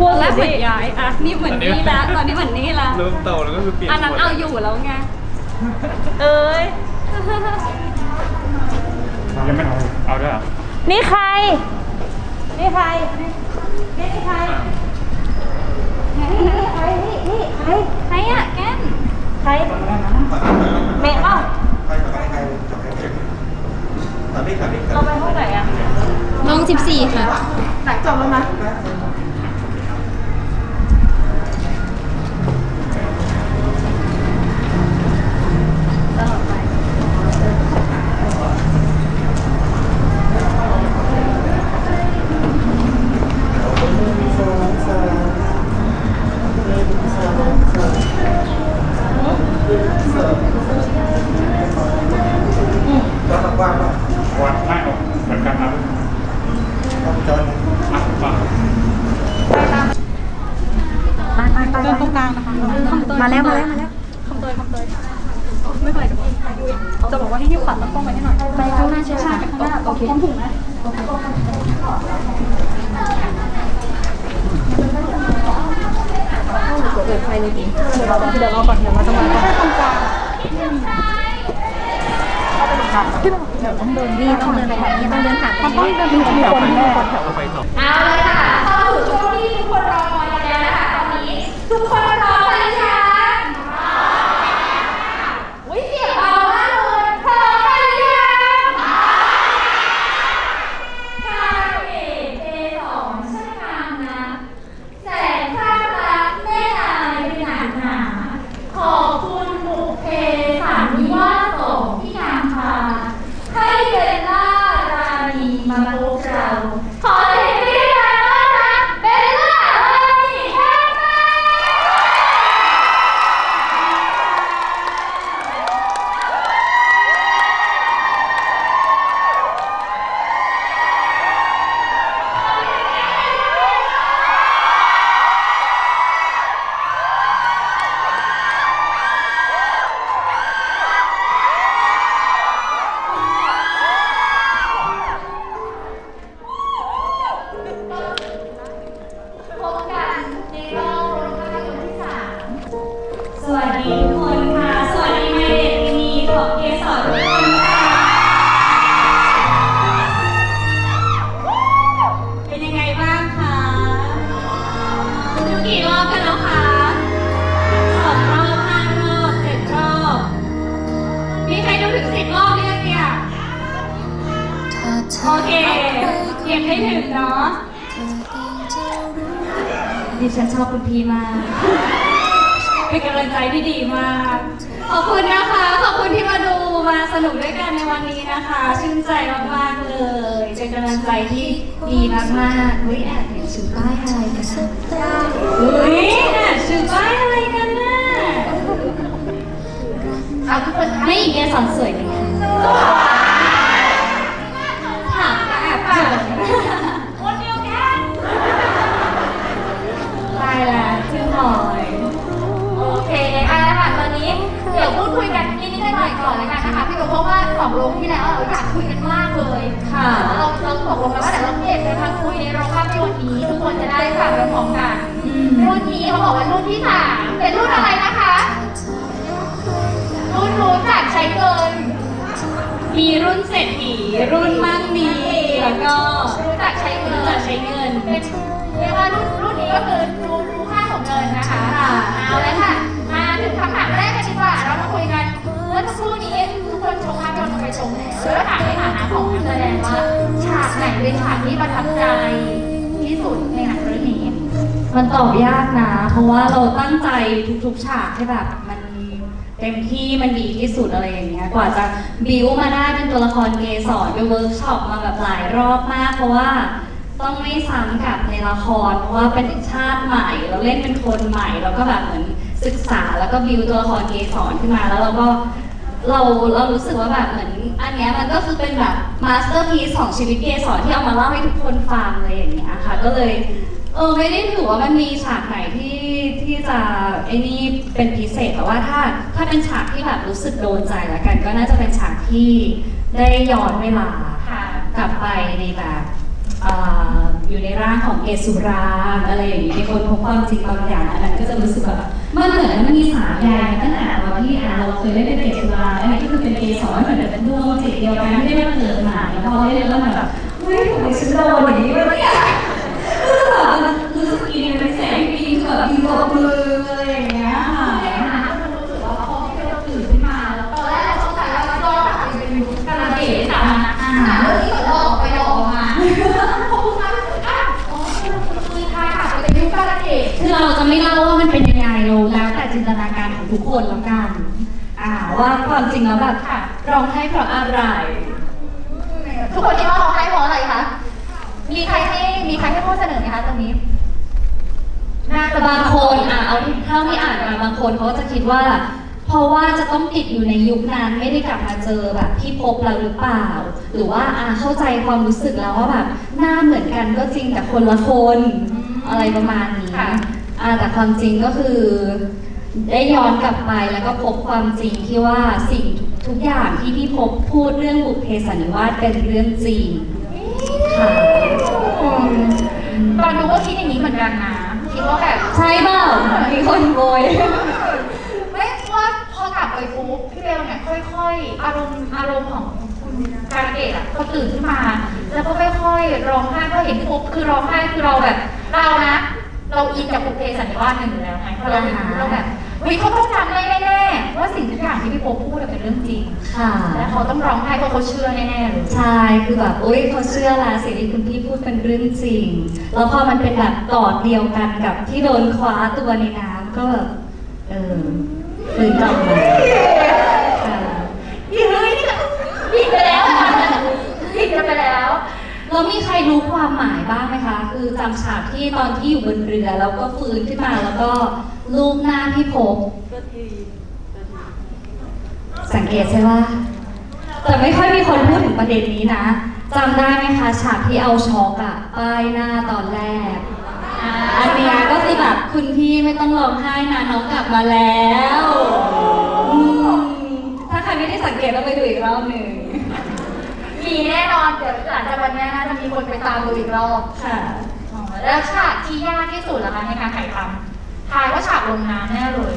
พวกแรกเหมืนี้อนย้ายอะนี่เหมือนนี่ละตอนนี้เหมือนนี่ละเริ่มโตแล้วก็คือเปลี่ยนอันนั้นหมดเอาอยู่แล้วไงเอ้ยยังไม่เอาเอาด้วยเหรอนี่ใคร นี่ใคร นี่ใครใครนี่นี่ใครใครอะแก้มใครเมย์เปล่าใครกับใครจับใครเก็บตัดนี่ตัดนี่ตัดเราไปห้องไหนอะน้อง14ค่ะหนักจบแล้วมั้ย ไปิดไฟเลยดิเดี๋ยวเราเดี๋ยวเราก่อนเดี๋ยวเราต้องมาก่อนตรงกางเข้าไปตรงกลางเดี๋ยวต้องเดินดีต้องเดินไปทางนี้ต้องเดินผ่านต้องเดินถึงมีคนแน่เอาเลยค่ะเข้าสู่ช่วงที่ทุกคนรอคอยกันแล้วนะคะตอนนี้ทุกคนรอ ก็บให้ถึงเนาะดิฉันชอบคุณพีมากเป็นกำลังใจที่ดีมาก ขอบคุณนะคะ ขอบคุณที่มาดูมาสนุกด้วยกันในวันนี้นะคะ ชื่นใจมากๆเลยเป็นกำลังใจที่ดีมากๆเฮ้ยแอบเห็นชื่อป้ายอะไรกันนะเฮ้ยแอบชื่อป้ายอะไรกันน่ะเอาทุกคนไม่อีกเงี้ยสอนสวยเลยค่ะ แล้วชื่อหอย โอเคเอาละค่ะตอนนี้เดี๋ยวพูดคุยกันนิดๆหน่อยๆก่อนแล้วกันนะคะพี่โบเพราะว่าสองโรงที่แล้วเราอยากคุยกันมากเลยค่ะเราเราตกลงแล้วว่าเดี๋ยวเราเก็บเดินทางคุยในโรงภาพยนตร์นี้ทุกคนจะได้ฟังพร้อมๆกันอืมรุ่นนี้เขาบอกว่ารุ่นที่สามเป็นรุ่นอะไรนะคะ รุ่นรู้จักใช้เงิน มีรุ่นเศรษฐีรุ่นมั่งมีแล้วก็รู้จักใช้เงิรู้นจักใช้เงินเป็นเรียกว่ารุ่นรุ่นนี้ก็คือ มันตอบยากนะ เพราะว่าเราตั้งใจทุกๆฉากให้แบบมันเต็มที่มันดีที่สุดอะไรอย่างเงี้ย กว่าจะบิวมาได้เป็นตัวละครเกสรไปเวิร์กช็อปมาแบบหลายรอบมาก เพราะว่าต้องไม่ซ้ำกับในละคร เพราะว่าเป็นชาติใหม่เราเล่นเป็นคนใหม่แล้วก็แบบเหมือนศึกษาแล้วก็บิวตัวละครเกสรขึ้นมาแล้วเราก็เราเรารู้สึกว่าแบบเหมือนอันเนี้ยมันก็คือเป็นแบบมาสเตอร์พีซของชีวิตเกสรที่เอามาเล่าให้ทุกคนฟังเลยอย่างเงี้ยค่ะ ก็เลย เออไม่ได้ถือว่ามันมีฉากไหนที่ที่จะไอ้นี่เป็นพิเศษแต่ว่าถ้าถ้าเป็นฉากที่แบบรู้สึกโดนใจละกัน ก็น่าจะเป็นฉากที่ได้ย้อนเวลาค่ะกลับไปในแบบอ่าอยู่ในร่างของเกสุรางอะไรอย่างนี้มีคนพบความจริงบางอย่างอันนั้นก็จะรู้สึกแบบมันเหมือนมันมีสามแดงตั้งแต่ตอนที่อะเราเคยเล่นเป็นเกสุรางอันนี้ก็คือเป็นเกสรเหมือนแบบเป็นดวงจิตเดียวกันไม่ได้มาเกิดใหม่แล้วพอเล่นแล้วมันแบบเฮ้ยทำไมฉันโดนอย่างนี้วะเนี่ย การของทุกคนแล้วกัน อ่าว่าความจริงแล้วแบบร้องไห้เพราะอะไร ทุกคนคิดว่าเราให้เพราะอะไรคะ มีใครให้มีใครให้ข้อเสนอไหมคะตรงนี้น่าจะแต่บางคนอะเอาเท่าที่อ่านมาบางคนเขาก็จะคิดว่า เพราะว่าจะต้องติดอยู่ในยุคนั้นไม่ได้กลับมาเจอแบบพี่พบเราหรือเปล่า หรือว่าอ่าเข้าใจความรู้สึกแล้วว่าแบบหน้าเหมือนกันก็จริงแต่คนละคนอะไรประมาณนี้อ่าแต่ความจริงก็คือ ได้ย้อนกลับไปแล้วก็พบความจริงที่ว่าสิ่งทุกอย่างที่พี่พบพูดเรื่องบุพเพสันนิวาสเป็นเรื่องจริงค่ะตอนดูก็คิดอย่างนี้เหมือนกันนะคิดว่าแบบใช่เปล่ามีคนโวยไม่ว่าพอกลับไปปุ๊บพี่เบลเนี่ยค่อยๆ อารมณ์อารมณ์ของคุณการเกตอะพอตื่นขึ้นมา แล้วก็ค่อยๆร้องไห้พอเห็นพี่ปุ๊บคือร้องไห้คือเราแบบเรานะ เราอินกับบุพเพสันนิวาสหนึ่งอยู่แล้วไงพอเราเห็นปุ๊บเราแบบเฮ้ยเขาต้องจำได้แน่ๆว่าสิ่งทุกอย่างที่พี่ปุ๊บพูดอะเป็นเรื่องจริงค่ะ และเขาต้องร้องไห้เพราะเขาเชื่อแน่ๆเลย ใช่คือแบบอุ้ยเขาเชื่อละสิ่งที่คุณพี่พูดเป็นเรื่องจริง แล้วพอมันเป็นแบบกอดเดียวกันกับที่โดนคว้าตัวในน้ำก็แบบเออฟื้นกลับมาค่ะ ยิงเลยนี่แบบยิงไปแล้วอะยิงกันไปแล้ว แล้วมีใครรู้ความหมายบ้างไหมคะ คือจำฉากที่ตอนที่อยู่บนเรือแล้วก็ฟื้นขึ้นมาแล้วก็รูปหน้าพี่พบสังเกตใช่ปะแต่ไม่ค่อยมีคนพูดถึงประเด็นนี้นะจำได้ไหมคะฉากที่เอาช็อกอะป้ายหน้าตอนแรกอันนี้ก็คือแบบคุณพี่ไม่ต้องร้องไห้นะน้องกลับมาแล้วถ้าใครไม่ได้สังเกตต้องไปดูอีกรอบหนึ่งมีแน่นอนเดี๋ยวหลังจากวันนี้นะ มีคนไปตามดูอีกรอบค่ะอ๋อแล้วฉากที่ยากที่สุดล่ะคะในการถ่ายทำทายว่าฉากลงน้ำแน่เลย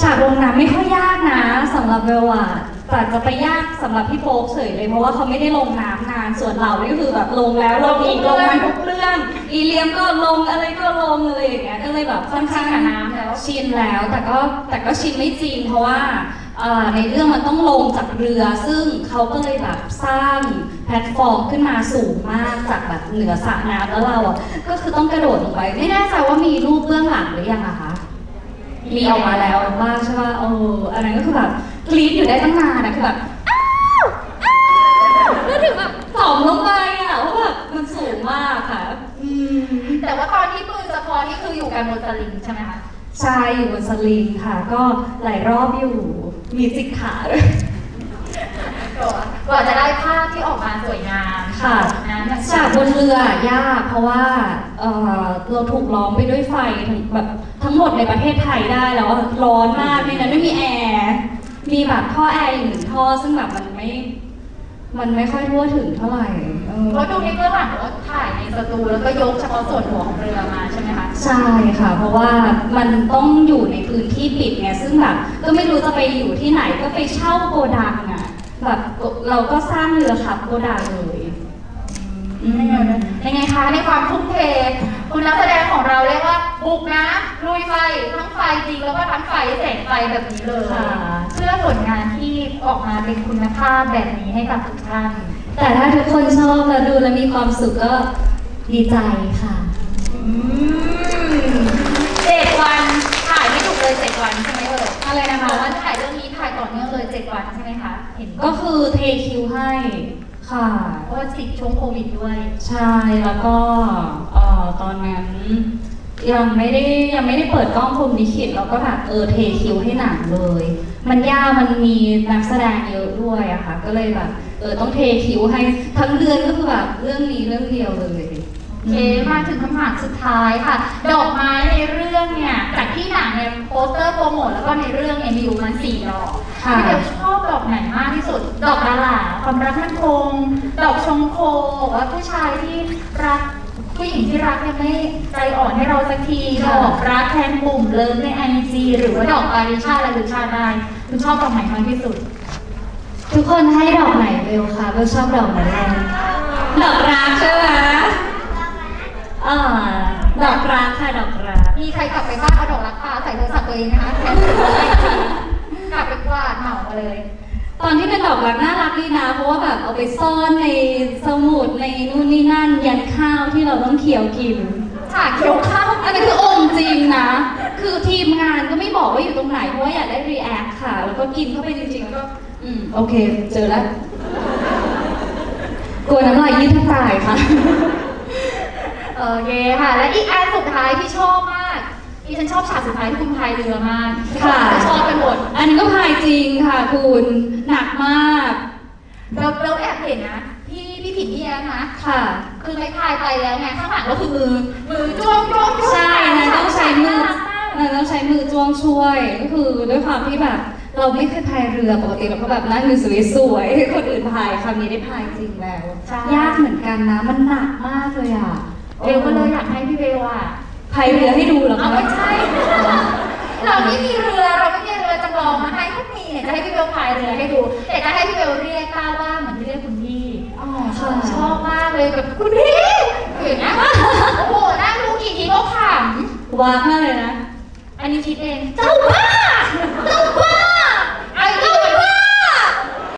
ฉากลงน้ำไม่ค่อยยากนะสำหรับเบลอะแต่จะไปยากสำหรับพี่โป๊กเฉยเลยเพราะว่าเขาไม่ได้ลงน้ำนานส่วนเรานี่คือแบบลงแล้วลงอีกลงมาทุกเรื่อง อีเลียมก็ลงอะไรก็ลงอะไรอย่างเงี้ยก็เลยแบบค่อนข้างชินกับน้ำแล้วชินแล้ว แต่ก็แต่ก็ชินไม่จริงเพราะว่าเอ่อ ในเรื่องมันต้องลงจากเรือ ซึ่งเขาก็เลยแบบสร้างแพลตฟอร์มขึ้นมาสูงมากจากแบบเหนือสระน้ำแล้วเราอะก็คือต้องกระโดดลงไป ไม่แน่ใจว่ามีรูปเบื้องหลังหรือยังอะคะมีออกมาแล้วบ้างใช่ป่ะเอออันนั้นก็คือแบบกรี๊ดอยู่ได้ตั้งนานนะคือแบบอ้าวอ้าวแล้วถึงแบบสอมลงไปอะเพราะแบบมันสูงมากค่ะอืมแต่ว่าตอนที่ปืนสะพอนี่คืออยู่กันบนสลิงใช่ไหมคะใช่อยู่บนสลิงค่ะ ก็หลายรอบอยู่ มีจิกขาด้วยกว่าจะได้ภาพที่ออกมาสวยงามค่ะนั้นฉากบนเรือยากเพราะว่าเออเราถูกล้อมไปด้วยไฟทั้งแบบทั้งหมดในประเทศไทยได้แล้วอะร้อนมากในนั้นไม่มีแอร์มีแบบท่อแอร์อยู่หนึ่งท่อซึ่งแบบมันไม่ มันไม่ค่อยทั่วถึงเท่าไหร่ เออเพราะดูในเบื้องหลังว่าถ่ายในสตูแล้วก็ยกเฉพาะส่วนหัวของเรือมาใช่ไหมคะใช่ค่ะ เพราะว่ามันต้องอยู่ในพื้นที่ปิดไงซึ่งแบบก็ไม่รู้จะไปอยู่ที่ไหนก็ไปเช่าโกดังอะแบบเราก็สร้างเรือขับโกดังเลยอืมยังไงคะในความทุ่มเทคุณนักแสดงของเราเรียกว่าบุกนะลุยไฟทั้งไฟจริงแล้วก็ทั้งไฟแสงไฟแบบนี้เลยค่ะเพื่อผลงานที่ออกมาเป็นคุณภาพแบบนี้ให้กับทุกท่าน แต่ถ้าทุกคนชอบแล้วดูแล้วมีความสุขก็ดีใจค่ะเจ็ดวันถ่ายไม่ถูกเลยเจ็ดวันใช่ไหมเอ่ยอะไรนะคะวันถ่ายเรื่องนี้ถ่ายเจ็ดวันใช่ไหมคะ เห็นก็คือเทคิวให้ค่ะ เพราะว่าติดช่วงโควิดด้วย ใช่แล้วก็เอ่อตอนนั้น ยังไม่ได้ยังไม่ได้เปิดกล้องพรหมลิขิตเราก็แบบเออเทคิวให้หนังเลย มันยากมันมีนักแสดงเยอะด้วยอะค่ะ ก็เลยแบบเออต้องเทคิวให้ทั้งเดือนก็คือแบบเรื่องนี้เรื่องเดียวเลยโอเคมาถึงคำถามสุดท้ายค่ะ ดอกไม้ในเรื่องเนี่ยจากที่หนังเนี่ยโปสเตอร์โปรโมทแล้วก็ในเรื่องเนี่ยมีอยู่ประมันสี่ดอกค่ะพี่เบลชอบดอกไหนมากที่สุด ดอกดาราความรักมั่นคงดอกชงโคบอกว่าผู้ชายที่รัก ผู้หญิงที่รักเนี่ยไม่ใจอ่อนให้เราสักทีดค่ะอกรักแทนปุ่มเลิฟในไอจีหรือว่าดอกปาริชาติหรือชาดายคุณชอบดอกไหนมากที่สุด ทุกคนให้ดอกไหนเบลคะเบลชอบดอกนั้นเลยดอกรักใช่ไหมอ่าดอกรักค่ะดอกรักมีใครกลับไปบ้านเอาดอกรักปาใส่โทรศัพท์ตัวเองนะคะแทนที่จะไอจีกลับไปกวาดเหมามาเลย ตอนที่เป็นดอกรักน่ารักดีนะ เพราะว่าแบบเอาไปซ่อนในสมุดในนู่นนี่นั่น ยันข้าวที่เราต้องเคี้ยวกินฉากเขียวข้าวอันนี้คือองค์จริงนะ คือทีมงานก็ไม่บอกว่าอยู่ตรงไหนเพราะว่าอยากได้รีแอคค่ะ แล้วก็กินเข้าไปจริงๆแล้วก็อืมโอเคเจอแล้วกลัวน้ำลายยืดแทบตายค่ะ โอเคค่ะ และอีกอันสุดท้ายที่ชอบมาก ที่ฉันชอบฉากสุดท้ายที่คุณพายเรือมากค่ะ ชอบไปหมด อันนี้ก็พายจริงค่ะคุณหนักมากเราเราแอบเห็นนะพี่พี่ผิดพี่แย้มนะค่ะ คือไม่พายไปแล้วไงข้างหลังก็คือมือมือจ้วงจ้วงจ้วงใช่นะต้องใช้มือน่ารักมากนะต้องใช้มือจ้วงช่วยก็คือด้วยความที่แบบ เราไม่เคยพายเรือปกติเราก็แบบนั่งอยู่สวยๆให้คนอื่นพายคำนี้ได้พายจริงแล้วใช่ยากเหมือนกันนะมันหนักมากเลยอะเบลก็เลยอยากให้พี่เบลอะ พายเรือให้ดูเหรอเอาคะ ไม่ใช่เราไม่มีเรือเราไม่มีเรือจำลองมาให้ถ้ามีเนี่ยจะให้พี่เบลพายเรือให้ดู แต่จะให้พี่เบลเรียกก้าวว่าเหมือนที่เรียกคุณพี่อ๋อค่ะ ชอบมากเลยแบบคุณพี่อย่างเงี้ยโอ้โหนั่งดูกี่ทีก็ขำ วากมากเลยนะ อันนี้คิดเอง เจ้าบ้า